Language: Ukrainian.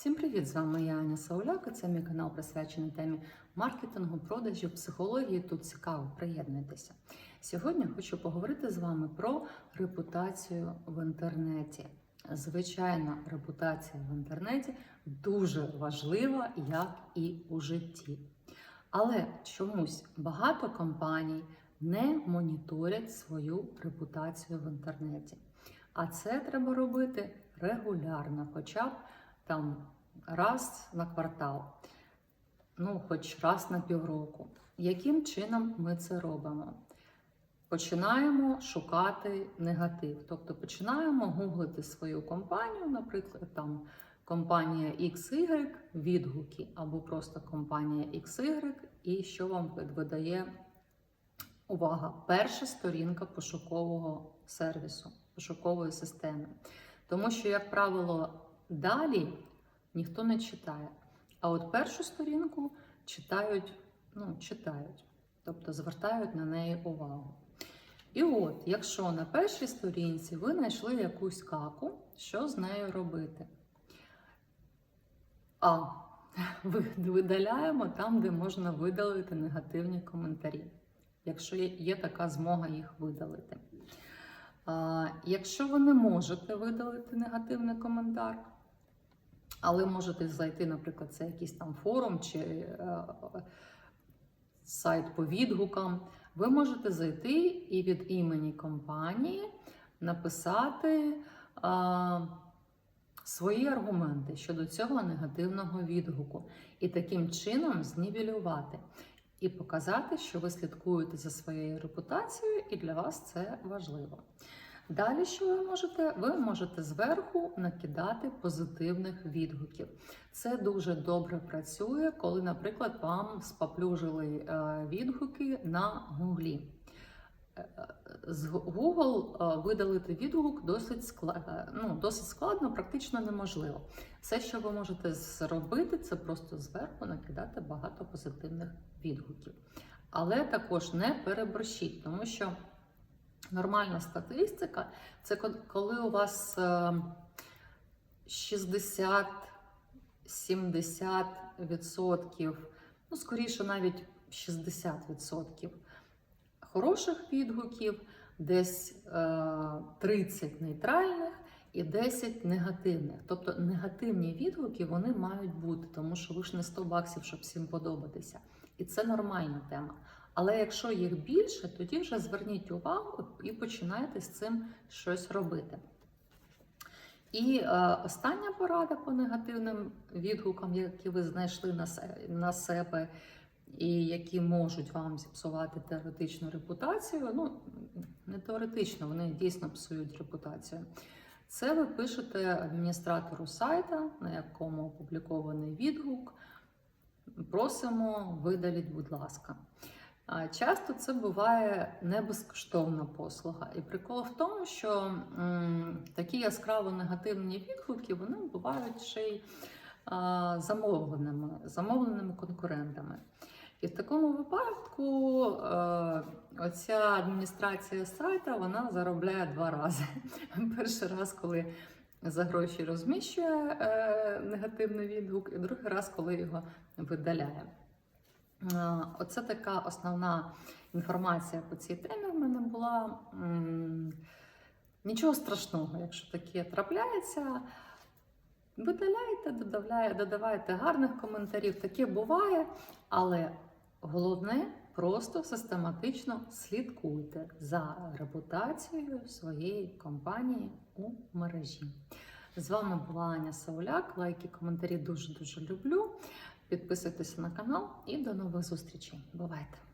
Всім привіт! З вами я Аня Сауляк. Це мій канал присвячений темі маркетингу, продажів, психології. Тут цікаво, приєднуйтеся. Сьогодні хочу поговорити з вами про репутацію в інтернеті. Звичайно, репутація в інтернеті дуже важлива, як і у житті. Але чомусь багато компаній не моніторять свою репутацію в інтернеті. А це треба робити регулярно, хоча б там раз на квартал, ну, хоч раз на півроку. Яким чином ми це робимо? Починаємо шукати негатив. Тобто починаємо гуглити свою компанію, наприклад, там компанія XY, відгуки, або просто компанія XY, і що вам видає увага? Перша сторінка пошукового сервісу, пошукової системи. Тому що, як правило, далі ніхто не читає. А от першу сторінку читають, ну, читають, тобто звертають на неї увагу. І от, якщо на першій сторінці ви знайшли якусь каку, що з нею робити? А. Видаляємо там, де можна видалити негативні коментарі, якщо є, така змога їх видалити. Якщо ви не можете видалити негативний коментар, але можете зайти, наприклад, це якийсь там форум чи е, сайт по відгукам, ви можете зайти і від імені компанії написати е, свої аргументи щодо цього негативного відгуку, і таким чином знівелювати. І показати, що ви слідкуєте за своєю репутацією, і для вас це важливо. Далі, що ви можете? Ви можете зверху накидати позитивних відгуків. Це дуже добре працює, коли, наприклад, вам споплюжили е, відгуки на Гуглі. Е, З Google е, видалити відгук досить складно, ну, досить складно, практично неможливо. Все, що ви можете зробити, це просто зверху накидати багато позитивних відгуків. Але також не переборщіть, тому що нормальна статистика це коли у вас 60-70%, ну, скоріше навіть 60% хороших відгуків, десь 30 нейтральних і 10 негативних. Тобто негативні відгуки вони мають бути, тому що ви ж не 100 баксів, щоб всім подобатися. І це нормальна тема. Але якщо їх більше, тоді вже зверніть увагу і починайте з цим щось робити. І е, остання порада по негативним відгукам, які ви знайшли на, на себе, і які можуть вам зіпсувати теоретичну репутацію. Ну, не теоретично, вони дійсно псують репутацію. Це ви пишете адміністратору сайта, на якому опублікований відгук. Просимо, видаліть, будь ласка. Часто це буває не безкоштовна послуга. І прикол в тому, що м, такі яскраво негативні відгуки вони бувають ще й а, замовленими, замовленими конкурентами. І в такому випадку е, оця адміністрація сайту вона заробляє два рази. Перший раз, коли за гроші розміщує е, негативний відгук, і другий раз, коли його видаляє. Е, оце така основна інформація по цій темі в мене була. Нічого страшного, якщо таке трапляється. Видаляйте, додавайте гарних коментарів, таке буває, але головне просто систематично слідкуйте за репутацією своєї компанії у мережі. З вами була Аня Сауляк. Лайки, коментарі дуже-дуже люблю. Підписуйтесь на канал і до нових зустрічей. Бувайте!